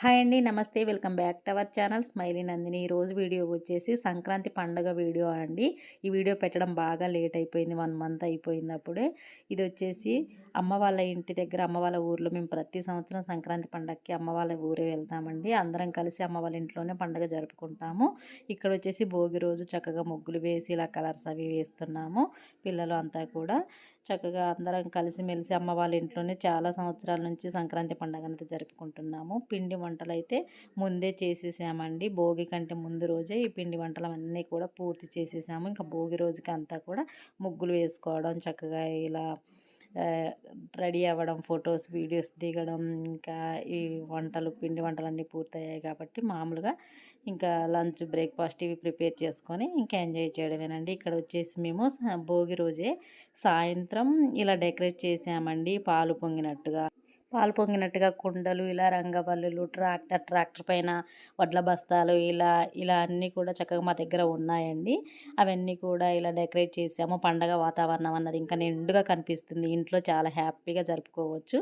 Hi అండి నమస్తే. Welcome back to our channel Smiley Nandini. ఈరోజు వీడియో వచ్చేసి సంక్రాంతి పండగ వీడియో అండి. ఈ వీడియో పెట్టడం బాగా లేట్ అయిపోయింది వన్ మంత్ అయిపోయింది అప్పుడే. ఇది వచ్చేసి అమ్మ వాళ్ళ ఇంటి దగ్గర అమ్మ వాళ్ళ ఊర్లో మేము ప్రతి సంవత్సరం సంక్రాంతి పండగకి అమ్మ వాళ్ళ ఊరే వెళ్తామండి. అందరం కలిసి అమ్మ వాళ్ళ ఇంట్లోనే పండగ జరుపుకుంటాము. ఇక్కడ వచ్చేసి భోగి రోజు చక్కగా ముగ్గులు వేసి ఇలా కలర్స్ అవి వేస్తున్నాము పిల్లలు అంతా కూడా. చక్కగా అందరం కలిసిమెలిసి అమ్మ వాళ్ళ ఇంట్లోనే చాలా సంవత్సరాల నుంచి సంక్రాంతి పండుగ అనేది జరుపుకుంటున్నాము. పిండి వంటలు అయితే ముందే చేసేసామండి. భోగి కంటే ముందు రోజే ఈ పిండి వంటలు అన్నీ కూడా పూర్తి చేసేసాము. ఇంకా భోగి రోజుకి అంతా కూడా ముగ్గులు వేసుకోవడం చక్కగా ఇలా రెడీ అవ్వడం ఫొటోస్ వీడియోస్ దిగడం ఇంకా ఈ వంటలు పిండి వంటలు అన్నీ పూర్తయ్యాయి కాబట్టి మామూలుగా ఇంకా లంచ్ బ్రేక్ఫాస్ట్ ఇవి ప్రిపేర్ చేసుకొని ఇంకా ఎంజాయ్ చేయడమేనండి. ఇక్కడ వచ్చేసి మేము భోగి రోజే సాయంత్రం ఇలా డెకరేట్ చేసామండి. పాలు పొంగినట్టుగా. పాలు పొంగినట్టుగా కుండలు ఇలా రంగవల్లులు ట్రాక్టర్ ట్రాక్టర్ పైన వడ్ల బస్తాలు ఇలా ఇలా అన్నీ కూడా చక్కగా మా దగ్గర ఉన్నాయండి. అవన్నీ కూడా ఇలా డెకరేట్ చేసాము. పండగ వాతావరణం అన్నది ఇంకా నిండుగా కనిపిస్తుంది. ఇంట్లో చాలా హ్యాపీగా జరుపుకోవచ్చు.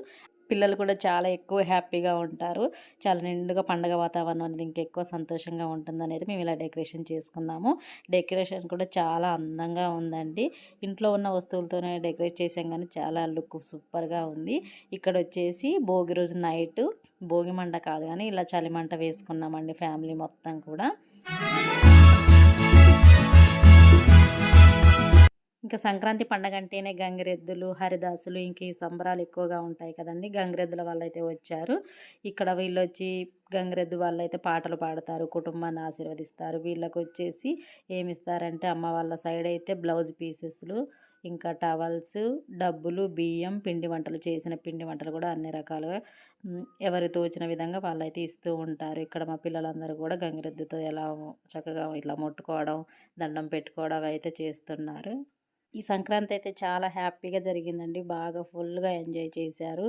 పిల్లలు కూడా చాలా ఎక్కువ హ్యాపీగా ఉంటారు. చాలా నిండుగా పండగ వాతావరణం అనేది ఇంకెక్కువ సంతోషంగా ఉంటుంది అనేది మేము ఇలా డెకరేషన్ చేసుకున్నాము. డెకరేషన్ కూడా చాలా అందంగా ఉందండి. ఇంట్లో ఉన్న వస్తువులతోనే డెకరేట్ చేసాం కానీ చాలా లుక్ సూపర్గా ఉంది. ఇక్కడ వచ్చేసి భోగి రోజు నైట్ భోగి మంట కాదు కానీ ఇలా చలిమంట వేసుకున్నామండి ఫ్యామిలీ మొత్తం కూడా. ఇంకా సంక్రాంతి పండగ అంటేనే గంగిరెద్దులు హరిదాసులు ఇంక ఈ సంబరాలు ఎక్కువగా ఉంటాయి కదండి. గంగిరెద్దుల వాళ్ళైతే వచ్చారు. ఇక్కడ వీళ్ళు వచ్చి గంగిరెద్దు వాళ్ళు అయితే పాటలు పాడతారు కుటుంబాన్ని ఆశీర్వదిస్తారు. వీళ్ళకి వచ్చేసి ఏమి ఇస్తారంటే అమ్మ వాళ్ళ సైడ్ అయితే బ్లౌజ్ పీసెస్లు ఇంకా టవల్స్ డబ్బులు బియ్యం పిండి వంటలు చేసిన పిండి వంటలు కూడా అన్ని రకాలుగా ఎవరు తోచిన విధంగా వాళ్ళైతే ఇస్తూ ఉంటారు. ఇక్కడ మా పిల్లలందరూ కూడా గంగిరెద్దుతో ఎలా చక్కగా ఇట్లా ముట్టుకోవడం దండం పెట్టుకోవడం అయితే చేస్తున్నారు. ఈ సంక్రాంతి అయితే చాలా హ్యాపీగా జరిగిందండి. బాగా ఫుల్గా ఎంజాయ్ చేశారు.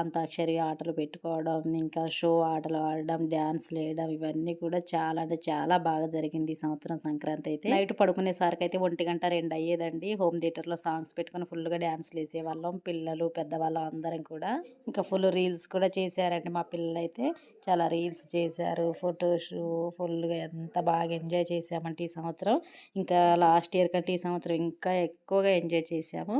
అంతాక్షరి ఆటలు పెట్టుకోవడం ఇంకా షో ఆటలు ఆడడం డ్యాన్స్ వేయడం ఇవన్నీ కూడా చాలా అంటే చాలా బాగా జరిగింది ఈ సంవత్సరం సంక్రాంతి అయితే. నైట్ పడుకునేసరికి అయితే ఒంటి గంట రెండు అయ్యేదండి. హోమ్ థియేటర్లో సాంగ్స్ పెట్టుకుని ఫుల్గా డ్యాన్స్లు వేసేవాళ్ళం పిల్లలు పెద్దవాళ్ళం అందరం కూడా. ఇంకా ఫుల్ రీల్స్ కూడా చేశారండి మా పిల్లలు అయితే చాలా రీల్స్ చేశారు ఫొటోస్ ఫుల్గా ఎంత బాగా ఎంజాయ్ చేసామంటే ఈ సంవత్సరం. ఇంకా లాస్ట్ ఇయర్ కంటే ఈ సంవత్సరం ఇంకా ఎక్కువగా ఎంజాయ్ చేసాము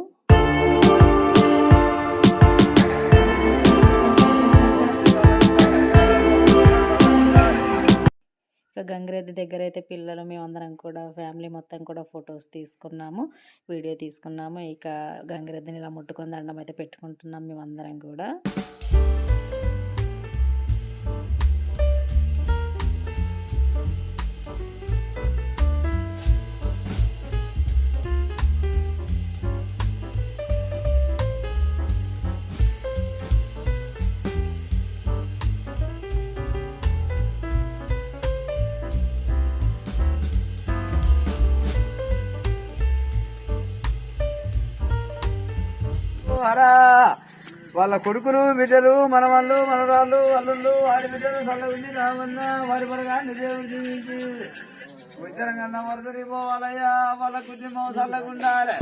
ఇంకా గంగిరెద్ది దగ్గర అయితే పిల్లలు మేమందరం కూడా ఫ్యామిలీ మొత్తం కూడా ఫొటోస్ తీసుకున్నాము వీడియో తీసుకున్నాము. ఇక గంగిరెద్దిని ఇలా ముట్టుకొని దండం అయితే పెట్టుకుంటున్నాం మేమందరం కూడా. అరా వాళ్ళ కొడుకులు బిడ్డలు మనవాళ్ళు మనరాళ్ళు అల్లుళ్ళు వారి బిడ్డలు చల్లగుండి రామన్న వారి పరగా దేవుడు జీవించి. ఉచ్చరం కన్నా వరదరి పోవాలయ్యా వాళ్ళ కుటుంబం చల్లగుండాలి.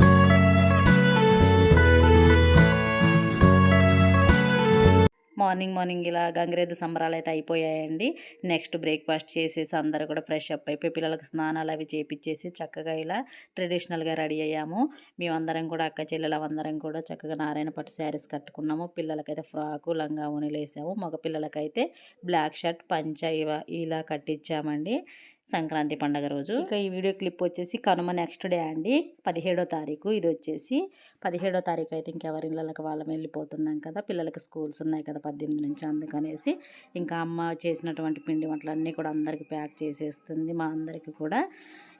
మార్నింగ్ మార్నింగ్ ఇలా గంగిరెద్దు సంబరాలు అయితే అయిపోయాయండి. నెక్స్ట్ బ్రేక్ఫాస్ట్ చేసేసి అందరూ కూడా ఫ్రెష్ అప్ అయిపోయి పిల్లలకు స్నానాలు అవి చేపించేసి చక్కగా ఇలా ట్రెడిషనల్గా రెడీ అయ్యాము. మేమందరం కూడా అక్క చెల్లెలు అందరం కూడా చక్కగా నారాయణ పట్టు శారీస్ కట్టుకున్నాము. పిల్లలకైతే ఫ్రాకు లంగా ఊనిలు మగ పిల్లలకైతే బ్లాక్ షర్ట్ పంచ ఇలా కట్టించామండి సంక్రాంతి పండగ రోజు. ఇక ఈ వీడియో క్లిప్ వచ్చేసి కనుమ నెక్స్ట్ డే అండి. పదిహేడో తారీఖు ఇది వచ్చేసి. పదిహేడో తారీఖు అయితే ఇంకెవరి ఇళ్ళకి వాళ్ళం వెళ్ళిపోతున్నాం కదా. పిల్లలకి స్కూల్స్ ఉన్నాయి కదా పద్దెనిమిది నుంచి అందుకనేసి. ఇంకా అమ్మ చేసినటువంటి పిండి వంటలన్నీ కూడా అందరికి ప్యాక్ చేసేస్తుంది మా అందరికీ కూడా.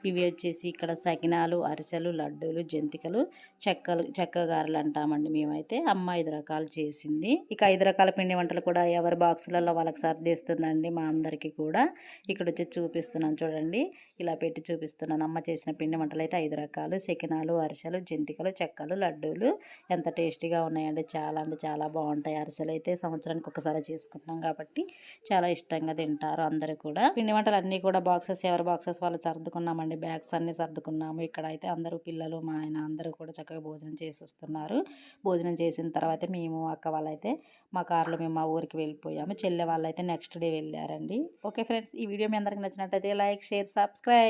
ఇవి వచ్చేసి ఇక్కడ సకినాలు అరిసెలు లడ్డూలు జంతికలు చెక్కలు చెక్కగారలు అంటామండి మేమైతే. అమ్మ ఐదు రకాలు చేసింది. ఇక ఐదు రకాల పిండి వంటలు కూడా ఎవరి బాక్సులలో వాళ్ళకి సర్దేస్తుందండి మా అందరికీ కూడా. ఇక్కడ వచ్చి చూపిస్తున్నాను చూడండి. ఇలా పెట్టి చూపిస్తున్నాను. అమ్మ చేసిన పిండి వంటలు అయితే ఐదు రకాలు. సెకినాలు అరిసెలు జంతికలు చెక్కలు లడ్డూలు ఎంత టేస్టీగా ఉన్నాయండి. చాలా అంటే చాలా బాగుంటాయి. అరిసెలు అయితే సంవత్సరానికి ఒకసారి చేసుకుంటున్నాం కాబట్టి చాలా ఇష్టంగా తింటారు అందరూ కూడా. పిండి వంటలు అన్నీ కూడా బాక్సెస్ ఎవరి బాక్సెస్ వాళ్ళు సర్దుకున్నామండి సర్దుకున్నామండి బ్యాగ్స్ అన్నీ సర్దుకున్నాము. ఇక్కడ అయితే అందరూ పిల్లలు మా ఆయన అందరూ కూడా చక్కగా భోజనం చేసి వస్తున్నారు భోజనం చేసిన తర్వాత మేము అక్క వాళ్ళైతే మా కార్లో మేము మా ఊరికి వెళ్ళిపోయాము. చెల్లె వాళ్ళైతే నెక్స్ట్ డే వెళ్ళారండి. ఓకే ఫ్రెండ్స్ ఈ వీడియో మీ అందరికి నచ్చినట్టయితే లైక్ షేర్ సబ్స్క్రైబ్.